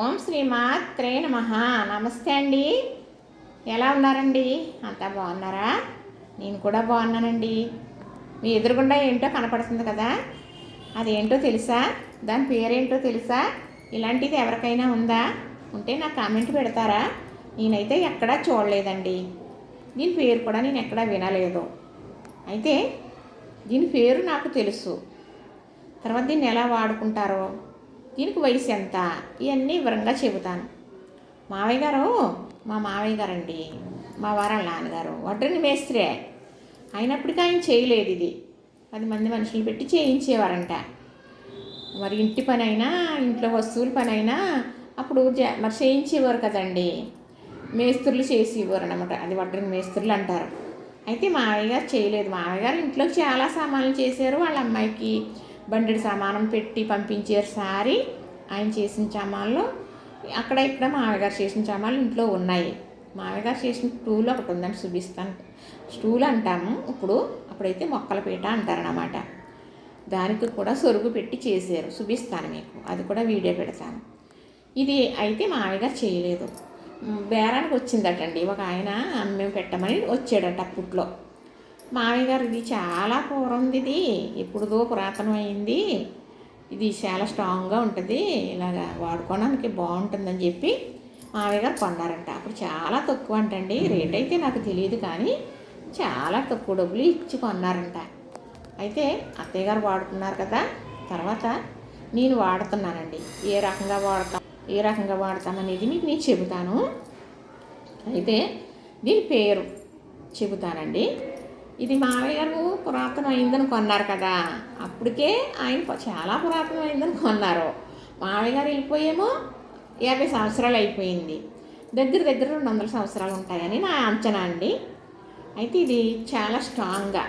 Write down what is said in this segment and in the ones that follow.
ఓం శ్రీమాత్రే నమ. నమస్తే అండి. ఎలా ఉన్నారండి? అంతా బాగున్నారా? నేను కూడా బాగున్నానండి. మీ ఎదురుగుండా ఏంటో కనపడుతుంది కదా? అదేంటో తెలుసా? దాని పేరేంటో తెలుసా? ఇలాంటిది ఎవరికైనా ఉందా? ఉంటే నాకు కామెంట్ పెడతారా? నేనైతే ఎక్కడా చూడలేదండి. దీని పేరు కూడా నేను ఎక్కడా వినలేదు. అయితే దీని పేరు నాకు తెలుసు. తర్వాత దీన్ని ఎలా వాడుకుంటారో? దీనికి వయసు ఎంత? ఇవన్నీ వివరంగా చెబుతాను. మావయ్య గారు మా మావయ్య గారండి మా వారం నాన్నగారు వడ్రని మేస్త్రే అయినప్పటికీ ఆయన చేయలేదు ఇది. పది మంది మనుషులు పెట్టి చేయించేవారంట. మరి ఇంటి పని అయినా ఇంట్లో వస్తువుల పని అయినా అప్పుడు మరి చేయించేవారు కదండి. మేస్త్రులు చేసేవారు అనమాట అది వడ్రని మేస్త్రులు అంటారు. అయితే మావయ్య గారు చేయలేదు. మావయ్య గారు ఇంట్లో చాలా సామాన్లు చేశారు. వాళ్ళ అమ్మాయికి బండెడు సామానం పెట్టి పంపించారు సారీ ఆయన చేసిన సామాన్లు. అక్కడ ఇక్కడ మావయ్యగారు చేసిన సామాన్లు ఇంట్లో ఉన్నాయి. మావయ్యగారు చేసిన స్టూల్ ఒకటి ఉందని చూపిస్తాను స్టూల్ అంటాము ఇప్పుడు. అప్పుడైతే మొక్కల పీట అంటారనమాట దానికి కూడా సొరుగు పెట్టి చేశారు చూపిస్తాను మీకు. అది కూడా వీడియో పెడతాను. ఇది అయితే మావయ్య చేయలేదు. బేరానికి వచ్చిందటండి. ఒక ఆయన అమ్మే పెట్టమని వచ్చాడట అప్పట్లో. మామయ్య గారు ఇది చాలా పూర్వంది ఇది. ఎప్పుడుదో పురాతనమైంది. ఇది చాలా స్ట్రాంగ్గా ఉంటుంది. ఇలాగా వాడుకోవడానికి బాగుంటుందని చెప్పి మామయ్య గారు కొన్నారంట. అప్పుడు చాలా తక్కువ అంటండి. రేట్ అయితే నాకు తెలియదు కానీ చాలా తక్కువ డబ్బులు ఇచ్చి కొన్నారంట. అయితే అత్తయ్య గారు వాడుతున్నారు కదా తర్వాత నేను వాడుతున్నానండి. ఏ రకంగా వాడతా ఏ రకంగా వాడతామనేది మీకు నేను చెబుతాను. అయితే దీని పేరు చెబుతానండి. ఇది మావయ్య గారు అయిందని కొన్నారు కదా. అప్పటికే ఆయన చాలా పురాతనమైందని కొన్నారు. మామయ్య గారు వెళ్ళిపోయేమో యాభై సంవత్సరాలు అయిపోయింది. దగ్గర దగ్గర రెండు వందల సంవత్సరాలు ఉంటాయని నా అంచనా అండి. అయితే ఇది చాలా స్ట్రాంగ్గా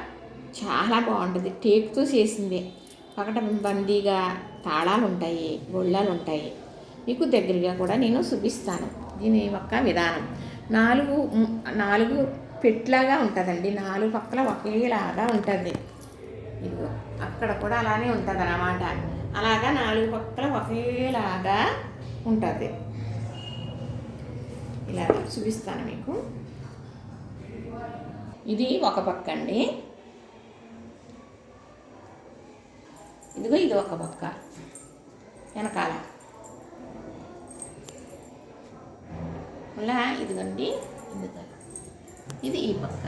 చాలా బాగుంటుంది. టేక్తో చేసింది. పక్కన బందీగా తాళాలు ఉంటాయి గొళ్ళాలు ఉంటాయి మీకు దగ్గరగా కూడా నేను చూపిస్తాను. దీని యొక్క విధానం. నాలుగు నాలుగు పెట్లాగా ఉంటుందండి. నాలుగు పక్కల ఒకేలాగా ఉంటుంది. ఇదిగో అక్కడ కూడా అలానే ఉంటుంది అన్నమాట అలాగా నాలుగు పక్కల ఒకేలాగా ఉంటుంది. ఇలా చూపిస్తాను మీకు. ఇది ఒక పక్క అండి ఇదిగో ఇది ఒక పక్క. వెనకాల. మళ్ళా ఇదిగండి. ఇదిగో ఇది ఈ పక్క.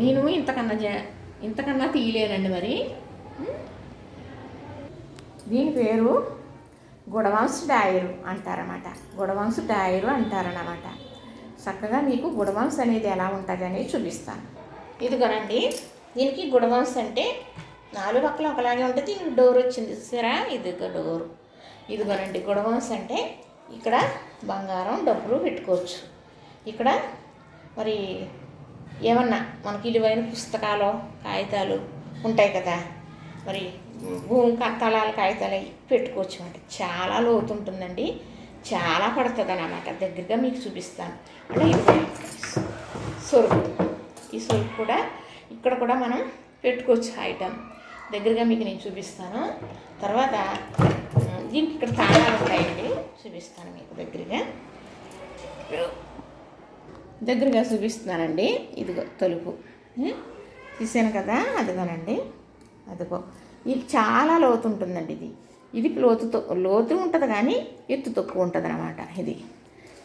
నేను ఇంతకన్నా జ ఇంతకన్నా తీయలేనండి మరి. దీని పేరు గుడవంశ డాయరు అంటారన్నమాట. గుడవాంసు డాయరు అంటారన్నమాట. చక్కగా మీకు గుడవంశ అనేది ఎలా ఉంటుంది అనేది చూపిస్తాను. ఇదిగోనండి దీనికి గుడవంశ అంటే నాలుగు పక్కల ఒకలాగే ఉంటుంది దీనికి డోర్ వచ్చింది సరే ఇదిగో డోరు. ఇదిగోనండి గుడవంశ అంటే ఇక్కడ బంగారం డబ్బులు పెట్టుకోవచ్చు. ఇక్కడ మరి ఏమన్నా మనకి విలువైన పుస్తకాలు కాగితాలు ఉంటాయి కదా? మరి భూమి తలాల కాగితాలు పెట్టుకోవచ్చు అన్నమాట. చాలా లోతు ఉంటుందండి చాలా పడుతుంది అన్నమాట దగ్గరగా మీకు చూపిస్తాను. అంటే సొరుకు. ఈ సొరుకు కూడా ఇక్కడ కూడా మనం పెట్టుకోవచ్చు ఐటమ్. దగ్గరగా మీకు నేను చూపిస్తాను. తర్వాత దీనికి ఇక్కడ తాళాలు ఉంటాయండి. చూపిస్తాను మీకు దగ్గరగా. దగ్గరగా చూపిస్తున్నానండి. ఇదిగో తలుపు. చూసాను తీసాను కదా అదిగోనండి. అదిగో. ఇది చాలా లోతు ఉంటుందండి ఇది. ఇది లోతు లోతు ఉంటుంది కానీ ఎత్తు తక్కువ ఉంటుంది అనమాట ఇది.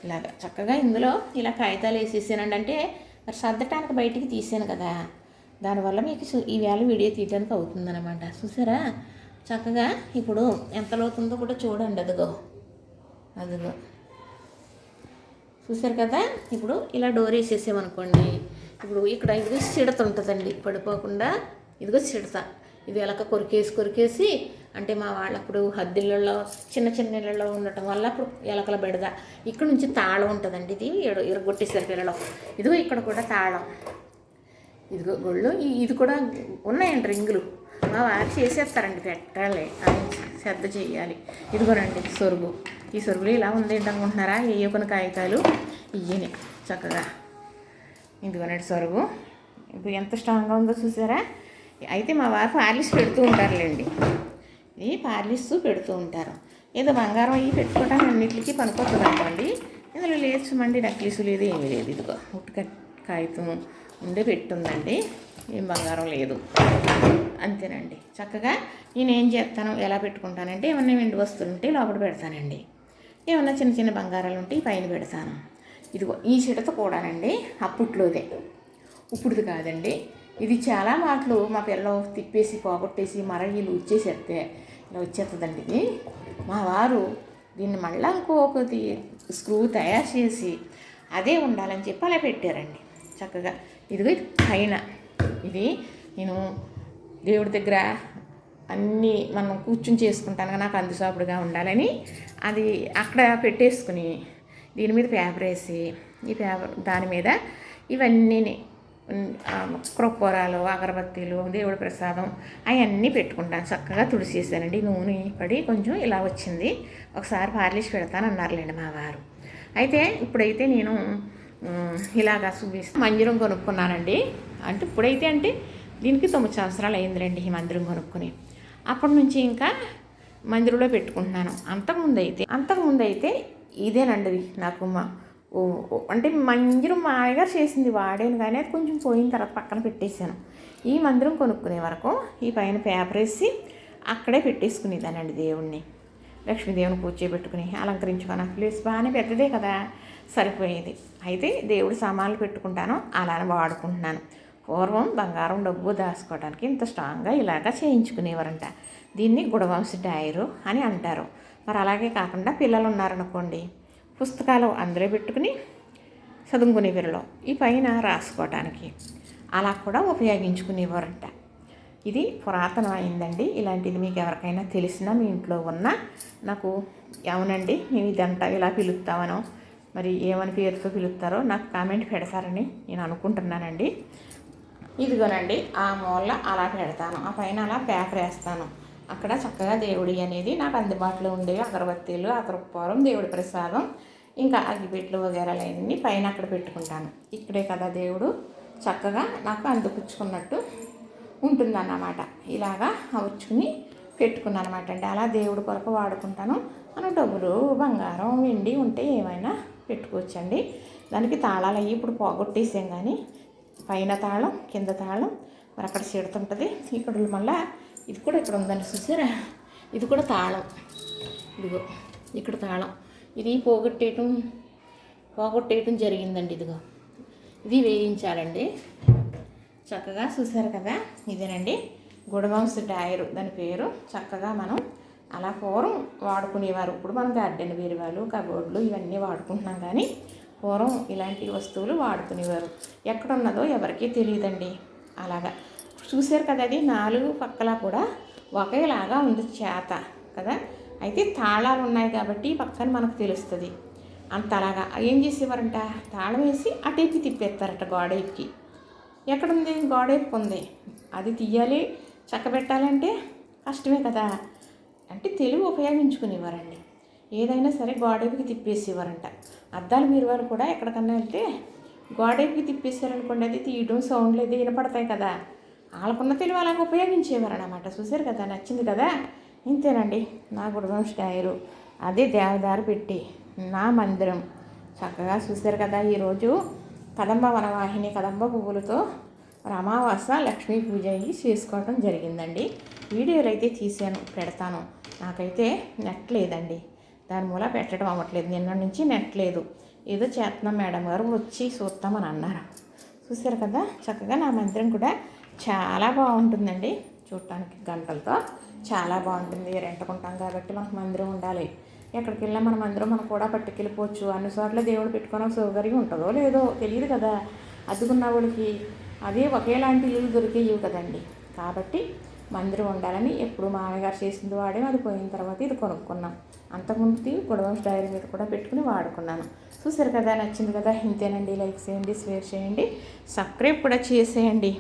ఇలాగ చక్కగా ఇందులో ఇలా కాగితాలు వేసేసానండి. అంటే మరి సర్దటానికి బయటికి తీసాను కదా. దానివల్ల మీకు ఈవేళ వీడియో తీయడానికి అవుతుందన్నమాట. చూసారా? చక్కగా ఇప్పుడు ఎంత లోతుందో కూడా చూడండి. అదిగో. అదిగో. చూసారు కదా? ఇప్పుడు ఇలా డోర్ వేసేసామనుకోండి. ఇప్పుడు ఇక్కడ ఇదిగో సిడత ఉంటుందండి పడిపోకుండా ఇదిగో సిడత ఇది ఎలక కొరికేసి కొరికేసి అంటే మా వాళ్ళు అప్పుడు హద్దిళ్ళలో చిన్న చిన్న ఇళ్ళలో ఉండటం వల్ల అప్పుడు ఎలకల బెడద. ఇక్కడ నుంచి తాళం ఉంటుందండి ఇది ఇరగొట్టేసారు పిల్లలు. ఇదిగో ఇక్కడ కూడా తాళం. ఇదిగో గొళ్ళు ఈ- ఇది కూడా ఉన్నాయండి రింగులు. మా వారు చేసేస్తారండి పెట్టాలి. శ్రద్ధ చేయాలి. ఇదిగోనండి సొరుగు. ఈ సొరుగులు ఇలా ఉంది అనుకుంటున్నారా ఏ కొన్ని కాగితాలు ఇయ్యని చక్కగా. ఇదిగోనండి సొరుగు. ఇప్పుడు ఎంత స్ట్రాంగ్గా ఉందో చూసారా? అయితే మా వారు పార్లిస్ పెడుతూ ఉంటారులేండి. ఇది పార్లిస్ పెడుతూ ఉంటారు. ఏదో బంగారం అవి పెట్టుకోవడానికి అన్నింటికి పనికొస్తుంది అనుకోండి ఇందులో లేదు మండి నక్లీసు లేదు ఏమీ లేదు. ఇదిగో ఉట్టుక కాగితం ఉండి పెట్టుందండి. ఏం బంగారం లేదు. అంతేనండి. చక్కగా నేను ఏం చేస్తాను ఎలా పెట్టుకుంటానంటే ఏమన్నా వెండి వస్తువులు ఉంటే లోపల పెడతానండి. ఏమన్నా చిన్న చిన్న బంగారాలు ఉంటే పైన పెడతాను. ఇదిగో ఈ చిడత కూడానండి అప్పట్లోదే ఇప్పుడుది కాదండి. ఇది చాలా మాటలు మా పిల్లలు తిప్పేసి పోగొట్టేసి మరగిలు వచ్చేసేస్తే ఇలా వచ్చేస్తుందండి ఇది. మా వారు దీన్ని మళ్ళా ఇంకొకటి స్క్రూ తయారు చేసి అదే ఉండాలని చెప్పి అలా పెట్టారండి. చక్కగా ఇది పైన. ఇది నేను దేవుడి దగ్గర అన్నీ మనం కూర్చుని చేసుకుంటాను నాకు అందుసాపుడుగా ఉండాలని. అది అక్కడ పెట్టేసుకుని దీని మీద పేపర్ వేసి ఈ పేపర్ దాని మీద ఇవన్నీ క్రొక్కూరాలు అగరబత్తీలు దేవుడి ప్రసాదం అవన్నీ పెట్టుకుంటాను. చక్కగా తుడిసేసానండి. నూనె పడి కొంచెం ఇలా వచ్చింది. ఒకసారి పార్లిష్ పెడతానన్నారులేండి మా వారు. అయితే ఇప్పుడైతే నేను ఇలాగా చూపిస్తే మందిరం కొనుక్కున్నానండి. అంటే ఇప్పుడైతే అంటే దీనికి తొమ్మిది సంవత్సరాలు అయిందిలేండి ఈ మందిరం కొనుక్కుని. అప్పటి నుంచి ఇంకా మందిరంలో పెట్టుకుంటున్నాను. అంతకుముందు అయితే అంతకుముందు అయితే ఇదేనండి నాకు మా ఓ ఓ- అంటే మందిరం మాయగారు చేసింది వాడాను కానీ అది కొంచెం పోయిన తర్వాత పక్కన పెట్టేశాను. ఈ మందిరం కొనుక్కునే వరకు ఈ పైన పేపర్ వేసి అక్కడే పెట్టేసుకునేదానండి దేవుణ్ణి. లక్ష్మీదేవిని కూర్చోబెట్టుకుని అలంకరించుకొని. ప్లేస్ బాగానే పెద్దదే కదా. సరిపోయేది. అయితే దేవుడు సామాన్లు పెట్టుకుంటాను అలానే వాడుకుంటున్నాను. పూర్వం బంగారం డబ్బు దాచుకోవడానికి ఇంత స్ట్రాంగ్గా ఇలాగా చేయించుకునేవారంట. దీన్ని గుడవంశ డైరు అని అంటారు. మరి అలాగే కాకుండా పిల్లలు ఉన్నారనుకోండి పుస్తకాలు అందరూ పెట్టుకుని చదువుకునే పిల్లలు ఈ పైన రాసుకోవటానికి అలా కూడా ఉపయోగించుకునేవారంట. ఇది పురాతనమైందండి. ఇలాంటిది మీకు ఎవరికైనా తెలిసినా మీ ఇంట్లో ఉన్నా నాకు అవునండి మేము ఇదంతా ఇలా పిలుస్తామనో మరి ఏమని పేరుతో పిలుస్తారో నాకు కామెంట్ పెడతారని నేను అనుకుంటున్నానండి. ఇదిగోనండి ఆ మూల అలా పెడతాను. ఆ పైన అలా పేపర్ వేస్తాను. అక్కడ చక్కగా దేవుడి అనేది నాకు అందుబాటులో ఉండేవి అగరబత్తీలు అగరపురం దేవుడి ప్రసాదం ఇంకా అగ్గిపెట్లు వగేరాలన్నీ పైన అక్కడ పెట్టుకుంటాను. ఇక్కడే కదా దేవుడు చక్కగా నాకు అందుపుచ్చుకున్నట్టు ఉంటుందన్నమాట. ఇలాగా వచ్చుకుని పెట్టుకున్నాను అనమాట అండి. అలా దేవుడి కొరకు వాడుకుంటాను. మనం డబ్బులు బంగారం వెండి ఉంటే ఏమైనా పెట్టుకోవచ్చండి. దానికి తాళాలు అవి ఇప్పుడు పోగొట్టేసాం కానీ పైన తాళం కింద తాళం మరి అక్కడ చెడుతుంటుంది ఇక్కడ మళ్ళా ఇది కూడా ఇక్కడ ఉందండి చూసారా? ఇది కూడా తాళం. ఇదిగో ఇక్కడ తాళం. ఇది పోగొట్టేయటం పోగొట్టేయటం జరిగిందండి ఇదిగో. ఇది వేయించాలండి. చక్కగా చూసారు కదా? ఇదేనండి. గుడవంశ డాయరు. దాని పేరు చక్కగా మనం అలా పూర్వం వాడుకునేవారు. ఇప్పుడు మనం గార్డెన్ బీరువాలు కబోర్డులు ఇవన్నీ వాడుకుంటున్నాం కానీ పూర్వం ఇలాంటి వస్తువులు వాడుకునేవారు. ఎక్కడ ఉన్నదో ఎవరికీ తెలియదండి. అలాగా. చూశారు కదా అది? నాలుగు పక్కల కూడా ఒకేలాగా ఉంది చేత కదా? అయితే తాళాలు ఉన్నాయి కాబట్టి పక్కన మనకు తెలుస్తుంది. అంత అలాగా. ఏం చేసేవారంట? తాళం వేసి అటేపి తిప్పేస్తారట గోడైపుకి. ఎక్కడుంది? గోడైపు ఉంది అది తీయాలి చక్కబెట్టాలంటే కష్టమే కదా. అంటే తెలివి ఉపయోగించుకునేవారండి. ఏదైనా సరే గోడైపుకి తిప్పేసేవారంట. అద్దాలు మీరు వారు కూడా ఎక్కడికన్నా వెళ్తే గోడైపుకి తిప్పేసారనుకోండి అది తీయడం సౌండ్లు అయితే వినపడతాయి కదా. వాళ్ళకున్న తెలివి అలాగ ఉపయోగించేవారనమాట చూశారు చూసారు కదా నచ్చింది కదా? ఇంతేనండి. నా గుడవం స్టైరు అదే దేవదారు పెట్టి నా మందిరం. చక్కగా చూశారు కదా ఈరోజు కదంబ వనవాహిని కదంబ పువ్వులతో రమావాస లక్ష్మీ పూజ అయ్యి చేసుకోవడం జరిగిందండి. వీడియోలు అయితే తీసాను పెడతాను. నాకైతే నెట్ లేదండి. దాని మూల పెట్టడం అవ్వట్లేదు. నిన్న నుంచి నెట్ లేదు. ఏదో చేస్తున్నాం మేడం గారు వచ్చి చూస్తామని అన్నారు. చూశారు కదా? చక్కగా నా మందిరం కూడా చాలా బాగుంటుందండి. చూడటానికి గంటలతో చాలా బాగుంటుంది. రెంటుకుంటాం కాబట్టి మనకు మందిరం ఉండాలి. ఎక్కడికి వెళ్ళినా మన మందిరం మనం కూడా పట్టుకెళ్ళిపోవచ్చు. అన్ని చోట్ల దేవుడు పెట్టుకున్న సౌకర్యం ఉంటుందో లేదో తెలియదు కదా. అద్దుకున్న వాళ్ళకి అదే ఒకేలాంటి ఇల్లు దొరికేవి కదండి. కాబట్టి మందిరం ఉండాలని ఎప్పుడు మామయ్యగారు చేసింది వాడే అది పోయిన తర్వాత ఇది కొనుక్కున్నాం. అంతకుముందు గొడవ డైరీ మీద కూడా పెట్టుకుని వాడుకున్నాను. చూసారు కదా నచ్చింది కదా? ఇంతేనండి. లైక్ చేయండి షేర్ చేయండి సబ్స్క్రైబ్ కూడా చేసేయండి.